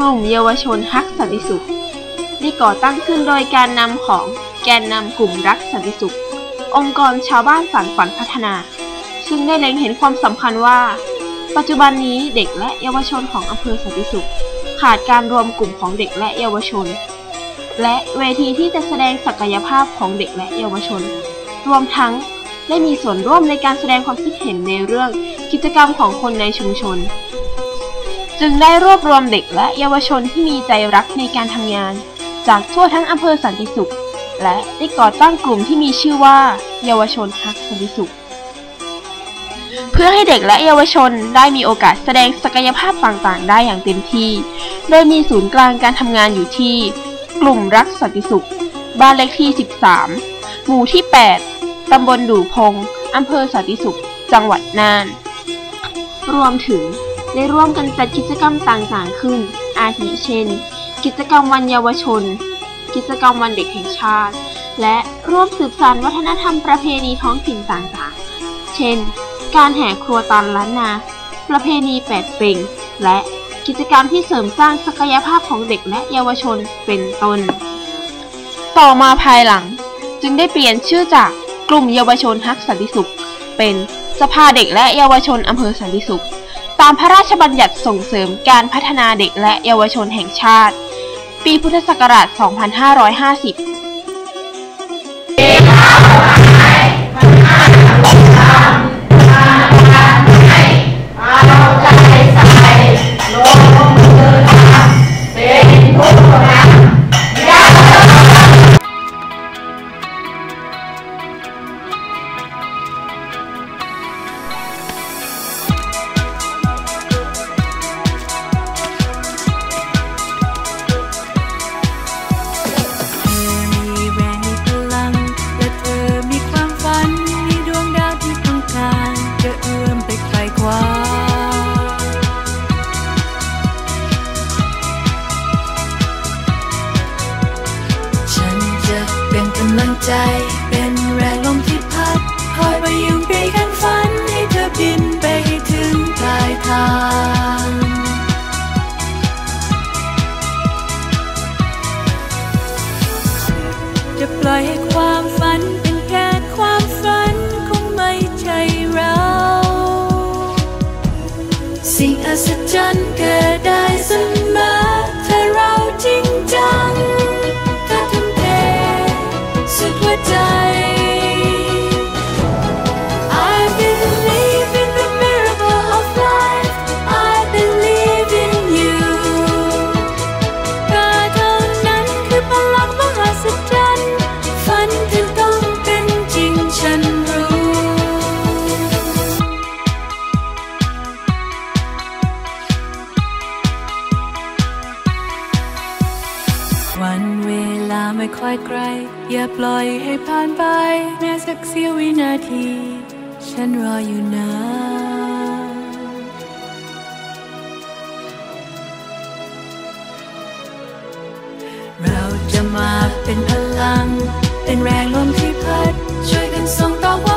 กลุ่มเยาวชนฮักสันติสุขได้ก่อตั้งขึ้นโดยการนำของแกนนำกลุ่มรักสันติสุข องค์กรชาวบ้านฝันฝันพัฒนา ซึ่งได้เล็งเห็นความสำคัญว่า ปัจจุบันนี้เด็กและเยาวชนของอำเภอสันติสุข ขาดการรวมกลุ่มของเด็กและเยาวชน และเวทีที่จะแสดงศักยภาพของเด็กและเยาวชน รวมทั้งได้มีส่วนร่วมในการแสดงความคิดเห็นในเรื่องกิจกรรมของคนในชุมชน จึงได้รวบรวมเด็กและเยาวชนที่มีใจรักในการทำงาน จากทั่วทั้งอำเภอสันติสุข และได้ก่อตั้งกลุ่มที่มีชื่อว่า เยาวชนฮักสันติสุข เพื่อให้เด็กและเยาวชนได้มีโอกาสแสดงศักยภาพต่างๆ ได้อย่างเต็มที่ โดยมีศูนย์กลางการทำงานอยู่ที่ กลุ่มรักสันติสุข บ้านเลขที่ 13 หมู่ที่ 8 ตำบลดู่พงอำเภอสันติสุข จังหวัดน่าน รวมถึง ได้ร่วมกันจัดกิจกรรมต่างๆขึ้น อาทิเช่น กิจกรรมวันเยาวชน กิจกรรมวันเด็กแห่งชาติ และร่วมสืบสานวัฒนธรรมประเพณีท้องถิ่นต่างๆ เช่น การแห่ครัวตอนล้านนา ประเพณีแปดเป่ง และกิจกรรมที่เสริมสร้างศักยภาพของเด็กและเยาวชนเป็นต้น ต่อมาภายหลัง จึงได้เปลี่ยนชื่อจากกลุ่มเยาวชนฮักสันติสุข เป็นสภาเด็กและเยาวชนอำเภอสันติสุข ตามพระราชบัญญัติส่งเสริมการพัฒนาเด็กและเยาวชนแห่งชาติ ปีพุทธศักราช 2550เธ ก ไม่ค่อยไกล อย่าปล่อยให้ผ่านไป แม้สักเสี้ยววินาที ฉันรออยู่นะเราจะมาเป็นพลัง เป็นแรงลมที่พัด ช่วยกันส่งต่อว่า